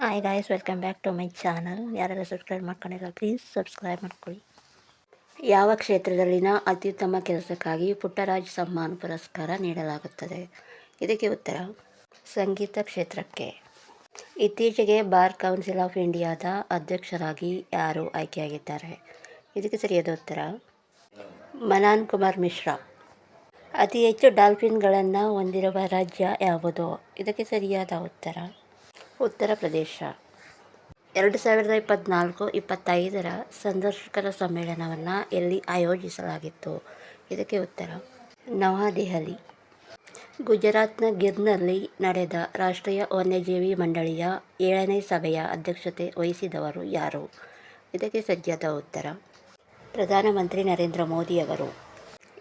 Hi guys welcome back to my channel ಯಾರೆಲ್ಲ subscribe ಮಾಡ್ಕೊಂಡಿಲ್ಲ please subscribe ಮಾಡ್ಕೊಳ್ಳಿ. ಯಾವ ಕ್ಷೇತ್ರದಲ್ಲಿನ ಅತ್ಯುತ್ತಮ ಕೆಲಸಕ್ಕಾಗಿ ಪುಟ್ಟರಾಜ್ ಸಮ್ಮಾನ್ ಪುರಸ್ಕಾರ ನೀಡಲಾಗುತ್ತದೆ? ಇದಕ್ಕೆ ಉತ್ತರ, ಸಂಗೀತ ಕ್ಷೇತ್ರಕ್ಕೆ. ಇತ್ತೀಚೆಗೆ ಬಾರ್ ಕೌನ್ಸಿಲ್ ಆಫ್ ಇಂಡಿಯಾದ ಅಧ್ಯಕ್ಷರಾಗಿ ಯಾರು ಆಯ್ಕೆಯಾಗಿದ್ದಾರೆ? ಇದಕ್ಕೆ ಸರಿಯಾದ ಉತ್ತರ, ಮನಾನ್ ಕುಮಾರ್ ಮಿಶ್ರಾ. ಅತಿ ಹೆಚ್ಚು ಡಾಲ್ಫಿನ್ಗಳನ್ನು ಹೊಂದಿರುವ ರಾಜ್ಯ ಯಾವುದು? ಇದಕ್ಕೆ ಸರಿಯಾದ ಉತ್ತರ ಉತ್ತರ ಪ್ರದೇಶ. ಎರಡು ಸಾವಿರದ ಇಪ್ಪತ್ತ್ನಾಲ್ಕು ಇಪ್ಪತ್ತೈದರ ಸಂದರ್ಶಕರ ಸಮ್ಮೇಳನವನ್ನು ಎಲ್ಲಿ ಆಯೋಜಿಸಲಾಗಿತ್ತು. ಇದಕ್ಕೆ ಉತ್ತರ, ನವದೆಹಲಿ. ಗುಜರಾತ್ನ ಗಿರ್ನಲ್ಲಿ ನಡೆದ ರಾಷ್ಟ್ರೀಯ ವನ್ಯಜೀವಿ ಮಂಡಳಿಯ ಏಳನೇ ಸಭೆಯ ಅಧ್ಯಕ್ಷತೆ ವಹಿಸಿದವರು ಯಾರು? ಇದಕ್ಕೆ ಸರಿಯಾದ ಉತ್ತರ, ಪ್ರಧಾನಮಂತ್ರಿ ನರೇಂದ್ರ ಮೋದಿಯವರು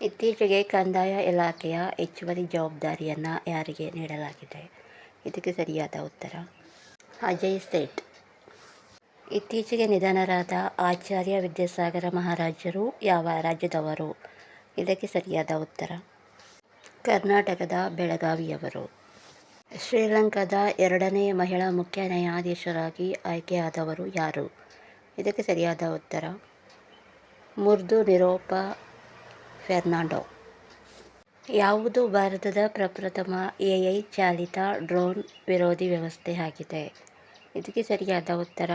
ಇತ್ತೀಚೆಗೆ ಕಂದಾಯ ಇಲಾಖೆಯ ಹೆಚ್ಚುವರಿ ಜವಾಬ್ದಾರಿಯನ್ನು ಯಾರಿಗೆ ನೀಡಲಾಗಿದೆ? ಇದಕ್ಕೆ ಸರಿಯಾದ ಉತ್ತರ ಅಜಯ್ ಸೇಠ್. ಇತ್ತೀಚೆಗೆ ನಿಧನರಾದ ಆಚಾರ್ಯ ವಿದ್ಯಾಸಾಗರ ಮಹಾರಾಜರು ಯಾವ ರಾಜ್ಯದವರು? ಇದಕ್ಕೆ ಸರಿಯಾದ ಉತ್ತರ. ಕರ್ನಾಟಕದ ಬೆಳಗಾವಿಯವರು. ಶ್ರೀಲಂಕಾದ ಎರಡನೇ ಮಹಿಳಾ ಮುಖ್ಯ ನ್ಯಾಯಾಧೀಶರಾಗಿ ಆಯ್ಕೆಯಾದವರು ಯಾರು? ಇದಕ್ಕೆ ಸರಿಯಾದ ಉತ್ತರ. ಮುರ್ದು ನಿರೋಪ ಫೆರ್ನಾಂಡೋ. ಯಾವುದು ಭಾರತದ ಪ್ರಪ್ರಥಮ ಎಐ ಚಾಲಿತ ಡ್ರೋನ್ ವಿರೋಧಿ ವ್ಯವಸ್ಥೆ ಆಗಿದೆ? ಇದಕ್ಕೆ ಸರಿಯಾದ ಉತ್ತರ,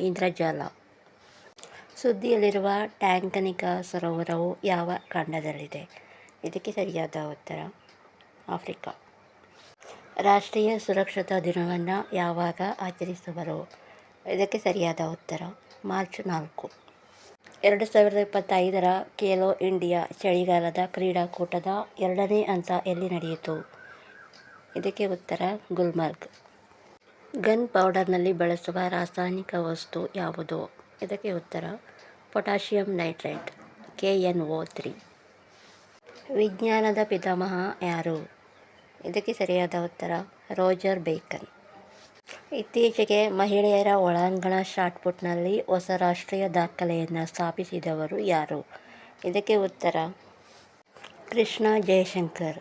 ಇಂದ್ರಜಾಲ. ಸುದ್ದಿಯಲ್ಲಿರುವ ಟ್ಯಾಂಕನಿಕಾ ಸರೋವರವು ಯಾವ ಖಂಡದಲ್ಲಿದೆ ಇದಕ್ಕೆ ಸರಿಯಾದ ಉತ್ತರ, ಆಫ್ರಿಕಾ. ರಾಷ್ಟ್ರೀಯ ಸುರಕ್ಷತಾ ದಿನವನ್ನು ಯಾವಾಗ ಆಚರಿಸುವರು? ಇದಕ್ಕೆ ಸರಿಯಾದ ಉತ್ತರ, ಮಾರ್ಚ್ ನಾಲ್ಕು. ಎರಡು ಸಾವಿರದ ಇಪ್ಪತ್ತೈದರ ಖೇಲೋ ಇಂಡಿಯಾ ಚಳಿಗಾಲದ ಕ್ರೀಡಾಕೂಟದ ಎರಡನೇ ಹಂತ ಎಲ್ಲಿ ನಡೆಯಿತು? ಇದಕ್ಕೆ ಉತ್ತರ, ಗುಲ್ಮರ್ಗ್. ಗನ್ ಪೌಡರ್ನಲ್ಲಿ ಬಳಸುವ ರಾಸಾಯನಿಕ ವಸ್ತು ಯಾವುದು? ಇದಕ್ಕೆ ಉತ್ತರ, potassium nitrate K N O three ವಿಜ್ಞಾನದ ಪಿತಾಮಹ ಯಾರು? ಇದಕ್ಕೆ ಸರಿಯಾದ ಉತ್ತರ, ರೋಜರ್ ಬೇಕನ್. ಇತ್ತೀಚೆಗೆ ಮಹಿಳೆಯರ ಒಳಾಂಗಣ ಶಾಟ್ಪುಟ್ನಲ್ಲಿ ಹೊಸ ರಾಷ್ಟ್ರೀಯ ದಾಖಲೆಯನ್ನು ಸ್ಥಾಪಿಸಿದವರು ಯಾರು? ಇದಕ್ಕೆ ಉತ್ತರ, ಕೃಷ್ಣ ಜಯಶಂಕರ್.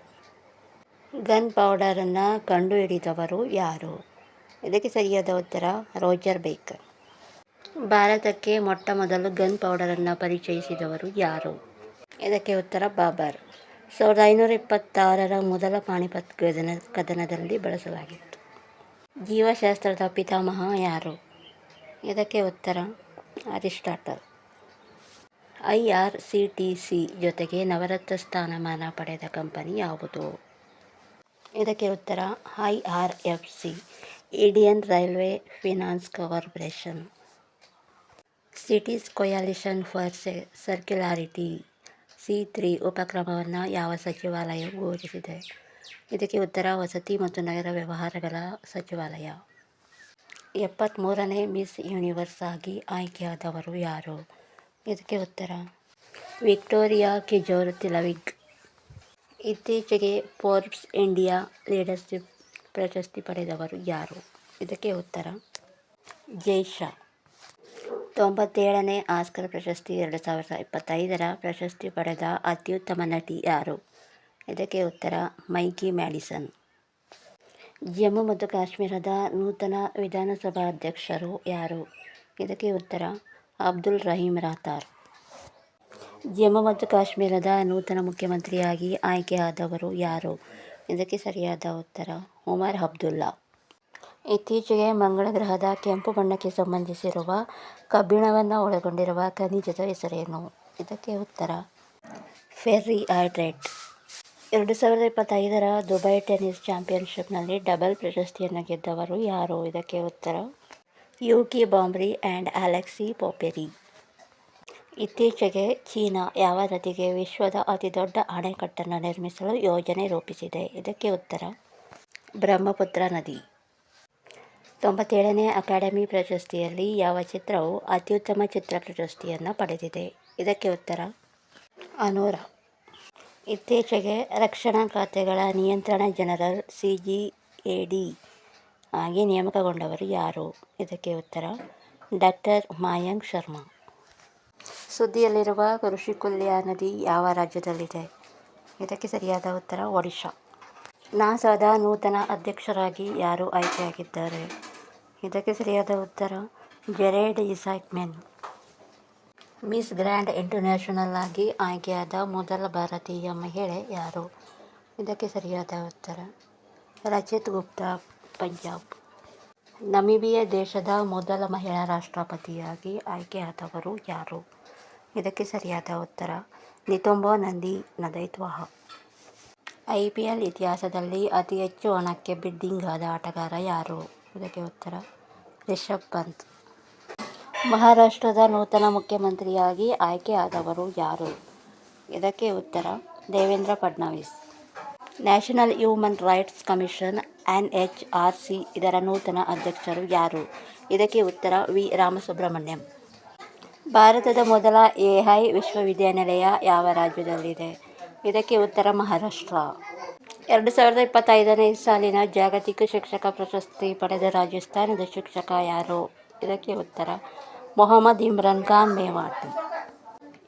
ಗನ್ ಪೌಡರನ್ನು ಕಂಡುಹಿಡಿದವರು ಯಾರು? ಇದಕ್ಕೆ ಸರಿಯಾದ ಉತ್ತರ, ರೋಜರ್ ಬೇಕರ್. ಭಾರತಕ್ಕೆ ಮೊಟ್ಟ ಮೊದಲು ಗನ್ ಪೌಡರನ್ನು ಪರಿಚಯಿಸಿದವರು ಯಾರು? ಇದಕ್ಕೆ ಉತ್ತರ, ಬಾಬರ್. ಸಾವಿರದ ಐನೂರ ಇಪ್ಪತ್ತಾರರ ಮೊದಲ ಪಾಣಿಪತ್ ಕದನ ಕದನದಲ್ಲಿ ಬಳಸಲಾಗಿತ್ತು ಜೀವಶಾಸ್ತ್ರದ ಪಿತಾಮಹ ಯಾರು? ಇದಕ್ಕೆ ಉತ್ತರ? Aristotle I R C T C ಜೊತೆಗೆ ನವರತ್ನ ಸ್ಥಾನಮಾನ ಪಡೆದ ಕಂಪನಿ ಯಾವುದು? ಇದಕ್ಕೆ ಉತ್ತರ? I R F C, Indian railway finance corporation. Cities coalition for circularity. C three ಉಪಕ್ರಮವನ್ನು ಯಾವ ಸಚಿವಾಲಯವು ಘೋಷಿಸಿದೆ? ಇದಕ್ಕೆ ಉತ್ತರ ವಸತಿ ಮತ್ತು ನಗರ ವ್ಯವಹಾರಗಳ ಸಚಿವಾಲಯ. ಎಪ್ಪತ್ತ್ಮೂರನೇ ಮಿಸ್ ಯೂನಿವರ್ಸ್ ಆಗಿ ಆಯ್ಕೆಯಾದವರು ಯಾರು? ಇದಕ್ಕೆ ಉತ್ತರ, ವಿಕ್ಟೋರಿಯಾ ಕಿಜೋರ್ ತಿಲವಿಗ್. ಇತ್ತೀಚೆಗೆ ಫೋರ್ಬ್ಸ್ ಇಂಡಿಯಾ ಲೀಡರ್ಶಿಪ್ ಪ್ರಶಸ್ತಿ ಪಡೆದವರು ಯಾರು? ಇದಕ್ಕೆ ಉತ್ತರ ಜೈಶಾ ತೊಂಬತ್ತೇಳನೇ ಆಸ್ಕರ್ ಪ್ರಶಸ್ತಿ, ಎರಡು ಸಾವಿರದ ಇಪ್ಪತ್ತೈದರ ಪ್ರಶಸ್ತಿ ಪಡೆದ ಅತ್ಯುತ್ತಮ ನಟಿ ಯಾರು? ಇದಕ್ಕೆ ಉತ್ತರ ಮೈಕಿ ಮ್ಯಾಡಿಸನ್. ಜಮ್ಮು ಮತ್ತು ಕಾಶ್ಮೀರದ ನೂತನ ವಿಧಾನಸಭಾ ಅಧ್ಯಕ್ಷರು ಯಾರು? ಇದಕ್ಕೆ ಉತ್ತರ ಅಬ್ದುಲ್ ರಹೀಂ ರಾತಾರ್ ಜಮ್ಮು ಮತ್ತು ಕಾಶ್ಮೀರದ ನೂತನ ಮುಖ್ಯಮಂತ್ರಿಯಾಗಿ ಆಯ್ಕೆಯಾದವರು ಯಾರು? ಇದಕ್ಕೆ ಸರಿಯಾದ ಉತ್ತರ ಉಮರ್ ಅಬ್ದುಲ್ಲಾ. ಇತ್ತೀಚೆಗೆ ಮಂಗಳ ಗ್ರಹದ ಕೆಂಪು ಬಣ್ಣಕ್ಕೆ ಸಂಬಂಧಿಸಿರುವ ಕಬ್ಬಿಣವನ್ನು ಒಳಗೊಂಡಿರುವ ಖನಿಜದ ಹೆಸರೇನು? ಇದಕ್ಕೆ ಉತ್ತರ ಫೆರ್ರಿ ಹೈಡ್ರೇಟ್. ಎರಡು ಸಾವಿರದ ಇಪ್ಪತ್ತೈದರ ದುಬೈ ಟೆನಿಸ್ ಚಾಂಪಿಯನ್ಶಿಪ್ನಲ್ಲಿ ಡಬಲ್ ಪ್ರಶಸ್ತಿಯನ್ನು ಗೆದ್ದವರು ಯಾರು? ಇದಕ್ಕೆ ಉತ್ತರ, Yuki Bhambri and Alexei Popyrin. ಇತ್ತೀಚೆಗೆ ಚೀನಾ ಯಾವ ನದಿಗೆ ವಿಶ್ವದ ಅತಿದೊಡ್ಡ ಅಣೆಕಟ್ಟನ್ನು ನಿರ್ಮಿಸಲು ಯೋಜನೆ ರೂಪಿಸಿದೆ? ಇದಕ್ಕೆ ಉತ್ತರ, ಬ್ರಹ್ಮಪುತ್ರ ನದಿ. ತೊಂಬತ್ತೇಳನೇ ಅಕಾಡೆಮಿ ಪ್ರಶಸ್ತಿಯಲ್ಲಿ ಯಾವ ಚಿತ್ರವು ಅತ್ಯುತ್ತಮ ಚಿತ್ರ ಪ್ರಶಸ್ತಿಯನ್ನು ಪಡೆದಿದೆ? ಇದಕ್ಕೆ ಉತ್ತರ, ಅನೋರಾ. ಇತ್ತೀಚೆಗೆ ರಕ್ಷಣಾ ಖಾತೆಗಳ ನಿಯಂತ್ರಣ ಜನರಲ್ ಸಿ.ಜಿ.ಎ.ಡಿ ಆಗಿ ನೇಮಕಗೊಂಡವರು ಯಾರು? ಇದಕ್ಕೆ ಉತ್ತರ ಡಾಕ್ಟರ್ ಮಾಯಾಂಕ್ ಶರ್ಮಾ. ಸುದ್ದಿಯಲ್ಲಿರುವ ಋಷಿಕುಲ್ಯಾ ನದಿ ಯಾವ ರಾಜ್ಯದಲ್ಲಿದೆ? ಇದಕ್ಕೆ ಸರಿಯಾದ ಉತ್ತರ, ಒಡಿಶಾ. ನಾಸಾದ ನೂತನ ಅಧ್ಯಕ್ಷರಾಗಿ ಯಾರು ಆಯ್ಕೆಯಾಗಿದ್ದಾರೆ? ಇದಕ್ಕೆ ಸರಿಯಾದ ಉತ್ತರ, Jared Isaacman. Miss Grand International ಆಗಿ ಆಯ್ಕೆಯಾದ ಮೊದಲ ಭಾರತೀಯ ಮಹಿಳೆ ಯಾರು? ಇದಕ್ಕೆ ಸರಿಯಾದ ಉತ್ತರ, ರಚಿತ್ ಗುಪ್ತಾ, ಪಂಜಾಬ್. ನಮಿಬಿಯ ದೇಶದ ಮೊದಲ ಮಹಿಳಾ ರಾಷ್ಟ್ರಪತಿಯಾಗಿ ಆಯ್ಕೆಯಾದವರು ಯಾರು? ಇದಕ್ಕೆ ಸರಿಯಾದ ಉತ್ತರ, ನಿತೊಂಬ ನಂದಿ ನದೈತ್ವಾಹ ಐ ಪಿ ಎಲ್ ಇತಿಹಾಸದಲ್ಲಿ ಅತಿ ಹೆಚ್ಚು ಹಣಕ್ಕೆ ಬಿಡ್ಡಿಂಗ್ ಆದ ಆಟಗಾರ ಯಾರು? ಇದಕ್ಕೆ ಉತ್ತರ, ರಿಷಬ್ ಪಂತ್. ಮಹಾರಾಷ್ಟ್ರದ ನೂತನ ಮುಖ್ಯಮಂತ್ರಿಯಾಗಿ ಆಯ್ಕೆಯಾದವರು ಯಾರು? ಇದಕ್ಕೆ ಉತ್ತರ, Devendra Fadnavis. National human rights commission N H R C ಇದರ ನೂತನ ಅಧ್ಯಕ್ಷರು ಯಾರು? ಇದಕ್ಕೆ ಉತ್ತರ, ವಿ. ರಾಮಸುಬ್ರಹ್ಮಣ್ಯಂ. ಭಾರತದ ಮೊದಲ ಎ ಐ ವಿಶ್ವವಿದ್ಯಾನಿಲಯ ಯಾವ ರಾಜ್ಯದಲ್ಲಿದೆ? ಇದಕ್ಕೆ ಉತ್ತರ, ಮಹಾರಾಷ್ಟ್ರ. ಎರಡು ಸಾವಿರದ ಇಪ್ಪತ್ತೈದನೇ ಸಾಲಿನ ಜಾಗತಿಕ ಶಿಕ್ಷಕ ಪ್ರಶಸ್ತಿ ಪಡೆದ ರಾಜಸ್ಥಾನದ ಶಿಕ್ಷಕ ಯಾರು? ಇದಕ್ಕೆ ಉತ್ತರ ಮೊಹಮ್ಮದ್ ಇಮ್ರಾನ್ ಖಾನ್ ಮೇವಾಟಿ.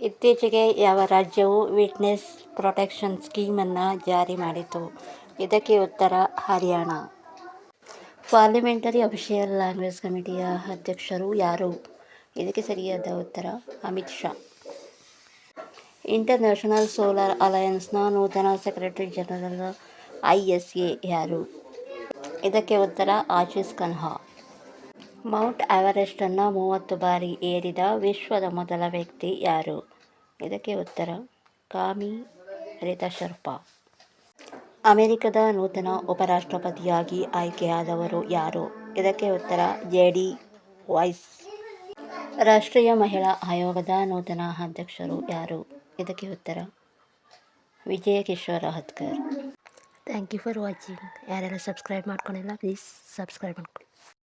ಇತ್ತೀಚೆಗೆ ಯಾವ ರಾಜ್ಯವು ವಿಟ್ನೆಸ್ ಪ್ರೊಟೆಕ್ಷನ್ ಸ್ಕೀಮನ್ನು ಜಾರಿ ಮಾಡಿತು? ಇದಕ್ಕೆ ಉತ್ತರ, ಹರಿಯಾಣ. ಪಾರ್ಲಿಮೆಂಟರಿ ಅಫಿಷಿಯಲ್ ಲ್ಯಾಂಗ್ವೇಜ್ ಕಮಿಟಿಯ ಅಧ್ಯಕ್ಷರು ಯಾರು? ಇದಕ್ಕೆ ಸರಿಯಾದ ಉತ್ತರ, ಅಮಿತ್ ಶಾ. ಇಂಟರ್ನ್ಯಾಷನಲ್ ಸೋಲಾರ್ ಅಲಯನ್ಸ್ನ ನೂತನ secretary general I S A ಯಾರು? ಇದಕ್ಕೆ ಉತ್ತರ, ಆಶೀಸ್ ಕನ್ಹಾ. ಮೌಂಟ್ ಎವರೆಸ್ಟನ್ನು ಮೂವತ್ತು ಬಾರಿ ಏರಿದ ವಿಶ್ವದ ಮೊದಲ ವ್ಯಕ್ತಿ ಯಾರು? ಇದಕ್ಕೆ ಉತ್ತರ, ಕಾಮಿ ರಿತಾ ಶರ್ಪಾ ಅಮೆರಿಕದ ನೂತನ ಉಪರಾಷ್ಟ್ರಪತಿಯಾಗಿ ಆಯ್ಕೆಯಾದವರು ಯಾರು? ಇದಕ್ಕೆ ಉತ್ತರ, ಜೆ ಡಿ ವೈಸ್. ರಾಷ್ಟ್ರೀಯ ಮಹಿಳಾ ಆಯೋಗದ ನೂತನ ಅಧ್ಯಕ್ಷರು ಯಾರು? ಇದಕ್ಕೆ ಉತ್ತರ Vijaya Kishore Hatkar. Thank you for watching ಯಾರೆಲ್ಲ ಸಬ್ಸ್ಕ್ರೈಬ್ ಮಾಡ್ಕೊಂಡಿಲ್ಲ ಪ್ಲೀಸ್ ಸಬ್ಸ್ಕ್ರೈಬ್ ಮಾಡ್ಕೊಳ್ಳಿ